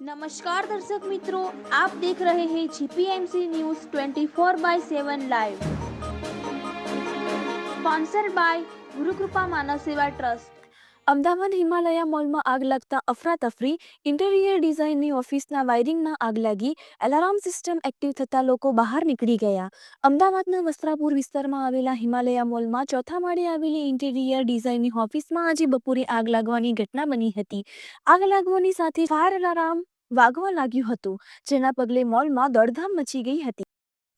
નમસ્કાર દર્શક મિત્રો, આપ દેખ રહે હૈ GPMC news 24 by 7 live sponsor by Gurukrupa Manav Seva trust Ahmedabad Himalaya મોલમાં આગ લાગતા અફરાતફરી, ઇન્ટિરિયર ડિઝાઇનની ઓફિસના વાયરિંગમાં આગ લાગી, એલાર્મ સિસ્ટમ એક્ટિવ થતાં લોકો બહાર નીકળી ગયા. અમદાવાદના વસ્ત્રાપુર વિસ્તારમાં આવેલા હિમાલયા મોલમાં ચોથા માળે આવેલી ઇન્ટિરિયર ડિઝાઇનની ઓફિસમાં આજે બપોરે આગ લાગવાની ઘટના બની હતી. આગ લાગવાની સાથે ફાયર એલાર્મ વાગવા લાગ્યું હતું, જેના પગલે મોલમાં દોડધામ મચી ગઈ હતી.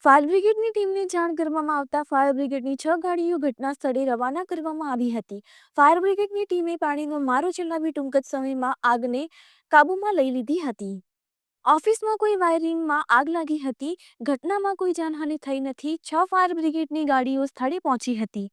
ફાયર બ્રિગેડની ટીમને જાણ કરવામાં આવતા ફાયર બ્રિગેડની છ ગાડીઓ ઘટના સ્થળે રવાના કરવામાં આવી હતી. ફાયર બ્રિગેડની ટીમે પાણીનો મારો ચલાવી ટૂંક જ સમયમાં આગને કાબૂમાં લઈ લીધી હતી. ઓફિસમાં કોઈ વાયરિંગમાં આગ લાગી હતી, ઘટનામાં કોઈ જાનહાનિ થઈ નથી, છ ફાયર બ્રિગેડની ગાડીઓ સ્થળે પહોંચી હતી.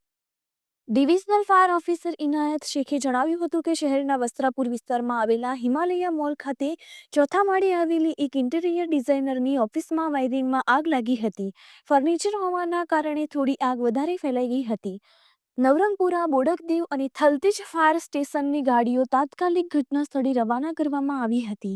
ડિવિઝનલ ફાયર ઓફિસર ઇનાયત શેખે જણાવ્યું હતું કે શહેરના વસ્ત્રાપુર વિસ્તારમાં આવેલા હિમાલયા મોલ ખાતે ચોથા માળે આવેલી એક ઇન્ટિરિયર ડિઝાઇનરની ઓફિસમાં વાયરિંગમાં આગ લાગી હતી. ફર્નિચર હોવાના કારણે થોડી આગ વધારે ફેલાઈ ગઈ હતી. નવરંગપુરા, બોડકદેવ અને થલતેજ ફાયર સ્ટેશનની ગાડીઓ તાત્કાલિક ઘટના સ્થળે રવાના કરવામાં આવી હતી.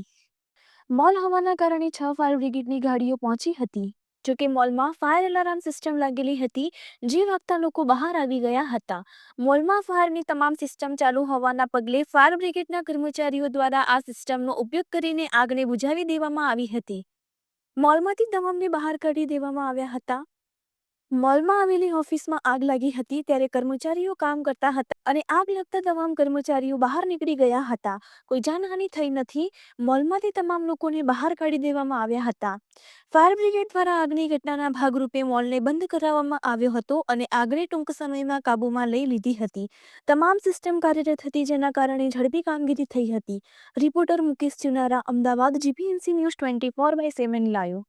મોલ હોવાના કારણે છ ફાયર બ્રિગેડની ગાડીઓ પહોંચી હતી. જોકે મોલમાં ફાયર એલાર્મ સિસ્ટમ લાગેલી હતી, જે વાગતા લોકો બહાર આવી ગયા હતા. મોલમાં ફાયરની તમામ સિસ્ટમ ચાલુ હોવાના પગલે ફાયર બ્રિગેડના કર્મચારીઓ દ્વારા આ સિસ્ટમનો ઉપયોગ કરીને આગને બુઝાવી દેવામાં આવી હતી. મોલમાંથી તમામને બહાર કાઢી દેવામાં આવ્યા હતા. મોલમાં આવેલી ઓફિસમાં આગ લાગી હતી ત્યારે કર્મચારીઓ કામ કરતા હતા અને આગ લાગતા તમામ કર્મચારીઓ બહાર નીકળી ગયા હતા. કોઈ જાનહાનિ થઈ નથી. મોલમાંથી તમામ લોકોને બહાર કાઢી દેવામાં આવ્યા હતા. ફાયર બ્રિગેડ દ્વારા આગની ઘટનાના ભાગરૂપે મોલને બંધ કરાવવામાં આવ્યો હતો અને આગને ટૂંક સમયમાં કાબૂમાં લઈ લીધી હતી. તમામ સિસ્ટમ કાર્યરત હતી જેના કારણે ઝડપી કામગીરી થઈ હતી. Reporter Mukesh Chunara, Ahmedabad GPMC news twenty four by seven લાયો.